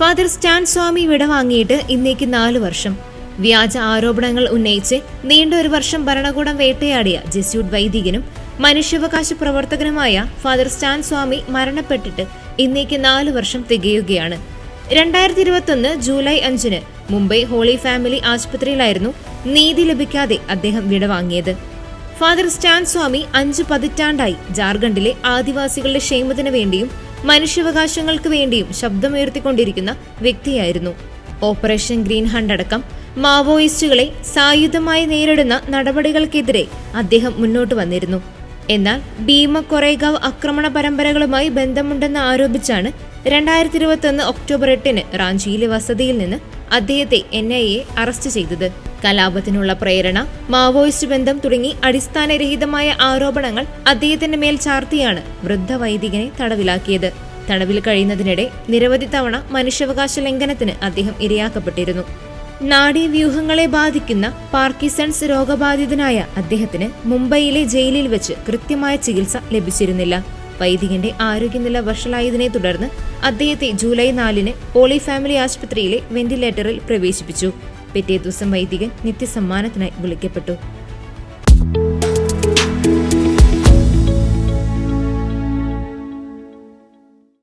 Father Stan സ്വാമി വിടവാങ്ങിയിട്ട് ഇന്നേക്ക് നാലു വർഷം. വ്യാജ ആരോപണങ്ങൾ ഉന്നയിച്ച് നീണ്ട ഒരു വർഷം ഭരണകൂടം വേട്ടയാടിയ ജെസ്യൂട്ട് വൈദികനും മനുഷ്യാവകാശ പ്രവർത്തകനുമായ ഫാദർ സ്റ്റാൻ സ്വാമി മരണപ്പെട്ടിട്ട് ഇന്നേക്ക് നാല് വർഷം തികയുകയാണ്. രണ്ടായിരത്തി ഇരുപത്തൊന്ന് ജൂലൈ അഞ്ചിന് മുംബൈ ഹോളി ഫാമിലി ആശുപത്രിയിലായിരുന്നു നീതി ലഭിക്കാതെ അദ്ദേഹം വിടവാങ്ങിയത് ഫാദർ സ്റ്റാൻ സ്വാമി അഞ്ച് പതിറ്റാണ്ടായി ജാർഖണ്ഡിലെ ആദിവാസികളുടെ ക്ഷേമത്തിന് വേണ്ടിയും മനുഷ്യാവകാശങ്ങൾക്ക് വേണ്ടിയും ശബ്ദമുയർത്തിക്കൊണ്ടിരിക്കുന്ന വ്യക്തിയായിരുന്നു. ഓപ്പറേഷൻ ഗ്രീൻ ഹണ്ട് അടക്കം മാവോയിസ്റ്റുകളെ സായുധമായി നേരിടുന്ന നടപടികൾക്കെതിരെ അദ്ദേഹം മുന്നോട്ട് വന്നിരുന്നു. എന്നാൽ ഭീമ കൊറേഗാവ് ആക്രമണ പരമ്പരകളുമായി ബന്ധമുണ്ടെന്ന് ആരോപിച്ചാണ് രണ്ടായിരത്തി ഇരുപത്തൊന്ന് ഒക്ടോബർ എട്ടിന് റാഞ്ചിയിലെ വസതിയിൽ നിന്ന് അദ്ദേഹത്തെ എൻ ഐ എ അറസ്റ്റ് ചെയ്തത്. കലാപത്തിനുള്ള പ്രേരണ മാവോയിസ്റ്റ് ബന്ധം തുടങ്ങി അടിസ്ഥാനരഹിതമായ ആരോപണങ്ങൾ അദ്ദേഹത്തിന്റെ മേൽ ചാർത്തിയാണ് വൃദ്ധ വൈദികനെ തടവിലാക്കിയത്. തടവിൽ കഴിയുന്നതിനിടെ നിരവധി തവണ മനുഷ്യാവകാശ ലംഘനത്തിന് അദ്ദേഹം ഇരയാക്കപ്പെട്ടിരുന്നു. നാഡീവ്യൂഹങ്ങളെ ബാധിക്കുന്ന പാർക്കിസൺസ് രോഗബാധിതനായ അദ്ദേഹത്തിന് മുംബൈയിലെ ജയിലിൽ വെച്ച് കൃത്യമായ ചികിത്സ ലഭിച്ചിരുന്നില്ല. വൈദികന്റെ ആരോഗ്യനില വഷളായതിനെ തുടർന്ന് അദ്ദേഹത്തെ ജൂലൈ നാലിന് പോളി ഫാമിലി ആശുപത്രിയിലെ വെന്റിലേറ്ററിൽ പ്രവേശിപ്പിച്ചു. പിറ്റേ ദിവസം വൈദികൻ നിത്യസമ്മാനത്തിനായി വിളിക്കപ്പെട്ടു.